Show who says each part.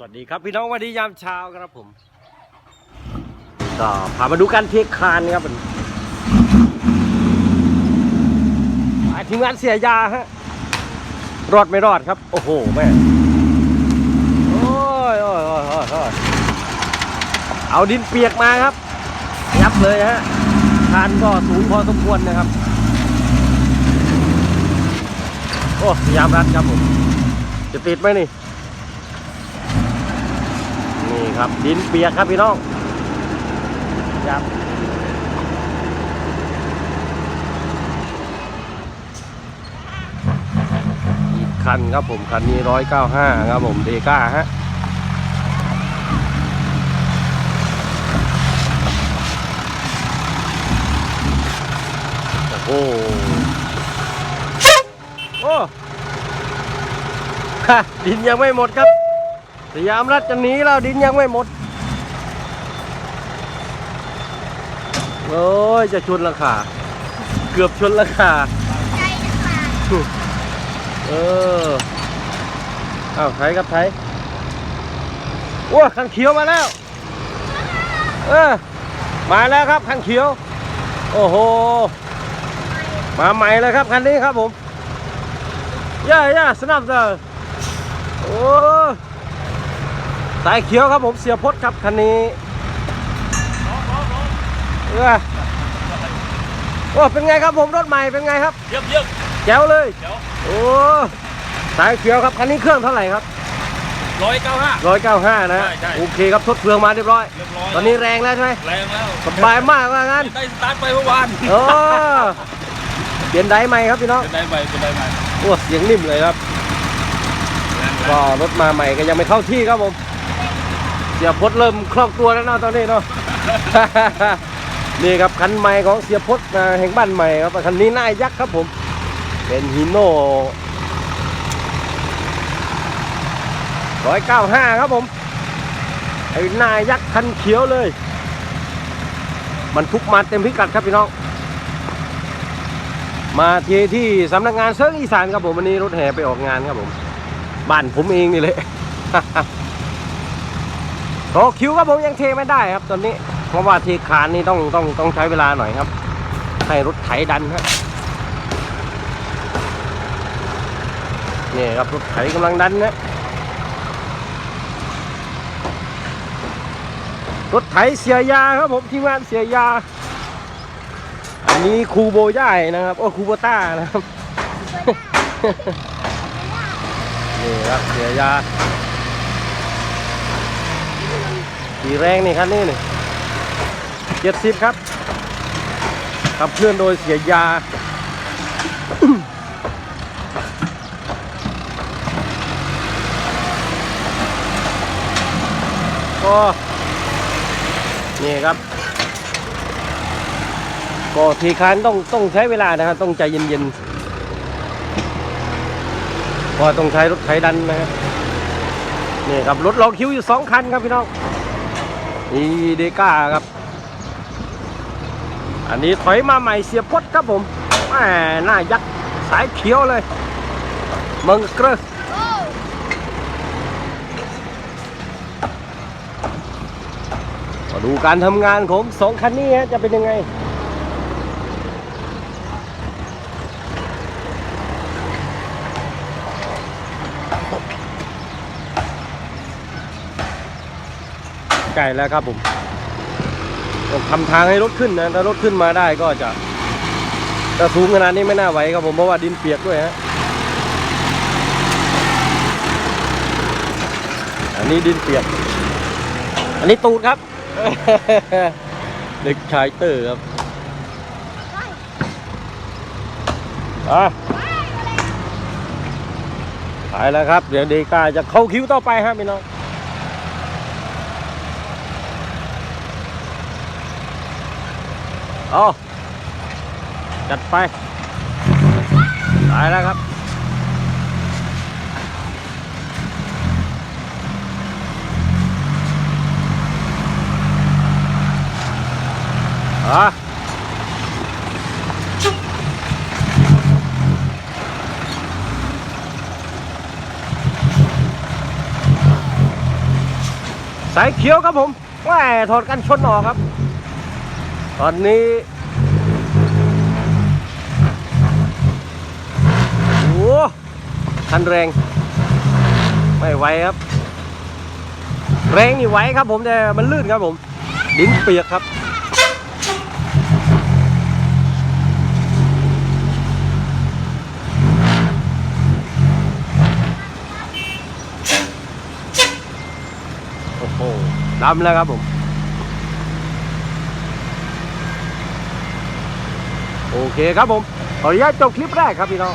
Speaker 1: สวัสดีครับพี่น้องวันนี้ยามเช้าครับผมก็พามาดูการเทคคานนะครับผมทีมงานเสียยาฮะรอดไม่รอดครับ โอ้โหแม่โอ้ยโอ้ยโอ้ยโอ้ยโอ้ยเอาดินเปียกมาครับ ยับเลยฮะคานก็สูงพอสมควรนะครับ โอ้ยามรัดครับผมจะติดไหมนี่ ครับดินเปียกครับพี่น้องครับอีกคันครับผมคันนี้ร้อยเก้าห้าครับผมเดก้าฮะโอ้โหโอ้ฮะดินยังไม่หมดครับ สยายามรัฐจะหนีแล้วดินยังไม่หมดโอ้ยจะชนราคา เกือบชนราคา
Speaker 2: ใจจะขาด
Speaker 1: เอออ้าวไทยกับไทยว้าคันเขียวมาแล้ว เออมาแล้วครับคันเขียว โอ้โห มาใหม่เลยครับคันนี้ครับผมย่าย่าสนับเลยโอ้ สายเขียวครับผมเสียพดครับคันนี้เออโอ้เป็นไงครับผมรถใหม่เป็นไงครับ
Speaker 3: เยี่ยมเยี่ยม
Speaker 1: แจ๋วเลย
Speaker 3: เดี๋ยว
Speaker 1: โอ้สายเขียวครับคันนี้เครื่องเท่าไหร่ครับ
Speaker 3: ร้อยเก้าห้า
Speaker 1: ร้อยเก้าห้านะ
Speaker 3: ใช่ใช่
Speaker 1: โอเคครับทดเฟืองมาเรียบร้อย
Speaker 3: เรียบร้อย
Speaker 1: ตอนนี้แรงแล้วใช่ไหม
Speaker 3: แรงแล้ว
Speaker 1: สบายมากว่างั้น
Speaker 3: ได้สตาร์ทไปเมื่อวาน
Speaker 1: โอ้เปลี่ยนไดร์ใหม่ครับพี่น้อง
Speaker 3: เป็นได้ใบเป็นได้ใบ
Speaker 1: โอ้เสียงนิ่มเลยครับ
Speaker 3: แรง
Speaker 1: ก็รถมาใหม่ก็ยังไม่เข้าที่ครับผม เสียพดเริ่มคล่องตัวแล้วเนาะตอนนี้เนาะ นี่ครับคันใหม่ของเสียพดแห่งบ้านใหม่ครับคันนี้น้ายักษ์ครับผม เป็นฮีโน่ร้อยเก้าห้าครับผมไอ้นายักษ์คันเขียวเลย มันทุกมาเต็มพิกัดครับพี่น้อง มาที่ที่สำนักงานเซิร์งอีสานครับผมวันนี้รถแห่ไปออกงานครับผม บ้านผมเองนี่เลย โอคิวครับผมยังเทไม่ได้ครับตอนนี้ เพราะว่าเทคานนี่ต้องต้องต้องใช้เวลาหน่อยครับ ให้รถไถดันครับนี่ครับรถไถกำลังดันนะรถไถเสียยาครับผมทีมงานเสียยา อันนี้ครูโบย่ายนะครับโอ้ครูโบต้านะครับนี่ครับเสียยา กี่แรงนี่ครับนี่นี่เจ็ดสิบครับ ขับเคลื่อนโดยเสียยา ก็นี่ครับ ก็ทีคานต้องต้องใช้เวลานะครับ ต้องใจเย็นๆเพราะต้องใช้รถไถดันนะครับนี่ครับรถรอคิวอยู่สองคันครับพี่น้อง นี่เดก้าครับ อันนี้ถอยมาใหม่เสียพดครับผมแหมหน้ายักษ์สายเขียวเลยมืองเกรอ
Speaker 2: โอ้
Speaker 1: มาดูการทำงานของสองคันนี้ฮะจะเป็นยังไง กล้แล้วครับผมต้องทำทางให้รถขึ้นนะถ้ารถขึ้นมาได้ก็จะถ้าสูงขนาดนี้ไม่น่าไหวครับผมเพราะว่าดินเปียกด้วยฮะอันนี้ดินเปียก อันนี้ตูดครับ เด็กชายเตอร์ครับอะขายแล้วครับ เดี๋ยวเดกาจะเข้าคิวต่อไปครับพี่น้อง เอาจัดไปตายแล้วครับ อะสายเขียวครับผมว่าถอดกันชนออกครับ ตอนนี้โอ้คันแรง ไม่ไหวครับ แรงนี่ไหวครับผมแต่มันลื่นครับผม ดินเปียกครับโอ้โหดำแล้วครับผม โอเคครับผมขออนุญาตจบคลิปแรกครับพี่น้อง